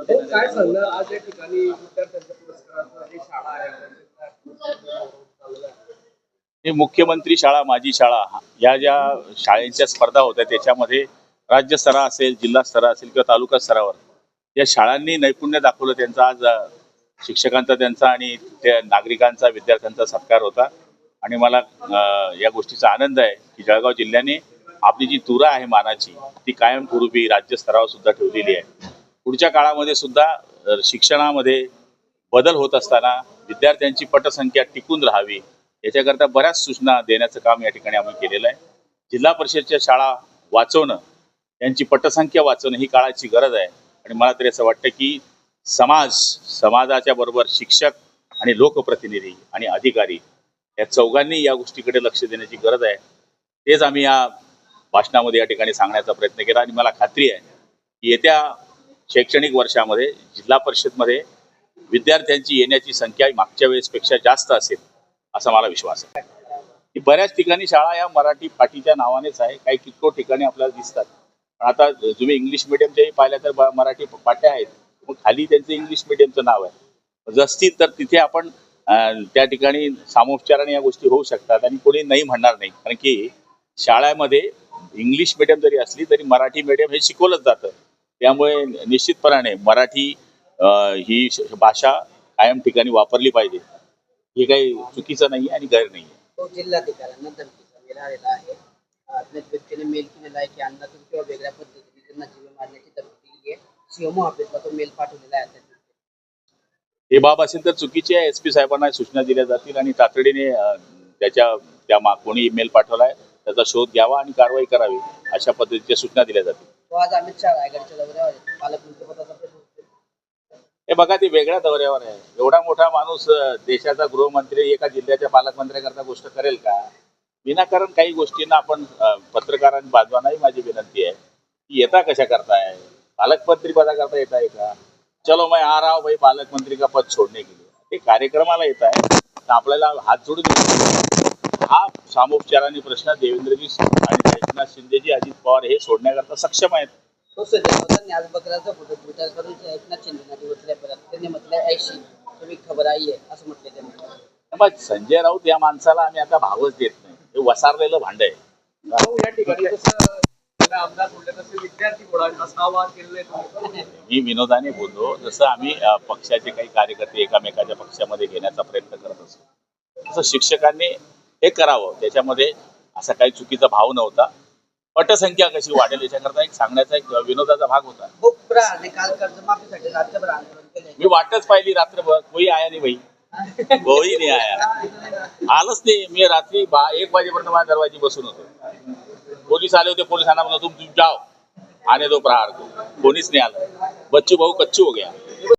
हो, काय सांगणार आज या ठिकाणी विद्यार्थ्यांच्या शाळा आहे. हे मुख्यमंत्री शाळा माझी शाळा. या ज्या शाळेच्या स्पर्धा होत्या त्याच्यामध्ये राज्य स्तरा असेल जिल्हा स्तरा असेल किंवा तालुका स्तरावर या शाळांनी नैपुण्य दाखवलं. त्यांचा आज शिक्षकांचा त्यांचा आणि त्या नागरिकांचा विद्यार्थ्यांचा सत्कार होता. आणि मला या गोष्टीचा आनंद आहे की जळगाव जिल्ह्याने आपली जी तुरा आहे मानाची ती कायमस्वरूपी राज्य स्तरावर सुद्धा ठेवलेली आहे. पुढच्या काळामध्ये सुद्धा शिक्षणामध्ये बदल होत असताना विद्यार्थ्यांची पटसंख्या टिकून राहावी याच्याकरता बऱ्याच सूचना देण्याचं काम या ठिकाणी आम्ही केलेलं आहे. जिल्हा परिषदच्या शाळा वाचवणं त्यांची पटसंख्या वाचवणं ही काळाची गरज आहे. आणि मला तरी असं वाटतं की समाज समाजाच्या बरोबर शिक्षक आणि लोकप्रतिनिधी आणि अधिकारी या चौघांनी या गोष्टीकडे लक्ष देण्याची गरज आहे. तेच आम्ही या भाषणामध्ये या ठिकाणी सांगण्याचा प्रयत्न केला आणि मला खात्री आहे की येत्या शैक्षणिक वर्षामध्ये जिल्हा परिषदमध्ये विद्यार्थ्यांची येण्याची संख्या मागच्या वेळेसपेक्षा जास्त असेल असा मला विश्वास आहे. की बऱ्याच ठिकाणी शाळा या मराठी पाठीच्या नावानेच आहे काही कितको ठिकाणी आपल्याला दिसतात. पण आता तुम्ही इंग्लिश मिडियमच्याही पाहिल्या तर मराठी पाट्या आहेत. मग खाली त्यांचं इंग्लिश मिडियमचं नाव आहे. जसतील तर तिथे आपण त्या ठिकाणी सामोपचाराने या गोष्टी होऊ शकतात आणि कोणी नाही म्हणणार नाही. कारण की शाळेमध्ये इंग्लिश मिडियम जरी असली तरी मराठी मिडियम हे शिकवलंच जातं. त्यामुळे निश्चितपणाने मराठी ही भाषा कायम ठिकाणी वापरली पाहिजे. हे काही चुकीचं नाही आणि गैर नाही. तो जिल्हाधिकाऱ्यांना धमकीचा मेल आलेला आहे. आपल्याच व्यक्तीने मेल केलेला आहे की अन्नातून किंवा वेगळ्या पद्धतीने त्यांना जीवे मारण्याची धमकी दिली आहे. सीएमओ ऑफिसला तो मेल पाठवलेला आहे. आता. हे बाब असेल तर चुकीची आहे. एस पी साहेबांना सूचना दिल्या जातील आणि तातडीने त्याच्या त्या मा कोणी ईमेल पाठवलाय त्याचा शोध घ्यावा आणि कारवाई करावी अशा पद्धतीच्या सूचना दिल्या जातील. आज अमित शहा रायगडच्या दौऱ्यावर पालकमंत्री हे बघा ती वेगळ्या दौऱ्यावर आहे. एवढा मोठा माणूस देशाचा गृहमंत्री एका जिल्ह्याच्या पालकमंत्र्याकरता गोष्ट करेल का? विनाकारण काही गोष्टींना आपण पत्रकारांनी बाजवानाही माझी विनंती आहे. की येता कशा करताय? पालकमंत्री पदाकरता येत आहे का? चलो मैं आ रहा हूं भाई पालक मंत्री का पद सोडणे के लिए. ते कार्यक्रमाला येत आहे तर आपल्याला हात जोडून सामोपचाराने प्रश्न देवेंद्रजी आणि एकनाथ शिंदेजी अजित पवार हे सोडण्याकरता सक्षम आहेत. आज बकराचा फोटो ट्विटर करून एकनाथ शिंदेना दिवसल्या परत त्यांनी ऐशी तुम्ही खबर आई आहे असं म्हटलं त्यांनी. मग संजय राऊत या माणसाला आम्ही आता भावच देत नाही. हे वसारलेलं भांड आहे. या ठिकाणी. मी विनोदाने बोललो. जसं आम्ही पक्षाचे काही कार्यकर्ते एकामेकाच्या पक्षामध्ये घेण्याचा प्रयत्न करत असतो. तसं शिक्षकांनी हे करावं. त्याच्यामध्ये असा काही चुकीचा भाव नव्हता. पटसंख्या कशी वाढेल याच्याकरता एक सांगण्याचा एक विनोदाचा भाग होता. मी वाटच पाहिली रात्रभर. कोई आया नाही भाई कोई नाही आया. आलंच नाही. मी रात्री बा एक वाजेपर्यंत माझ्या दरवाजी बसून होतो. पोलीस आले होते. पोलिसांना म्हणलं तुम तुम जाओ. आने दो प्रहार को. कोणीच नाही आलं. बच्चू भाऊ कच्चू हो गया.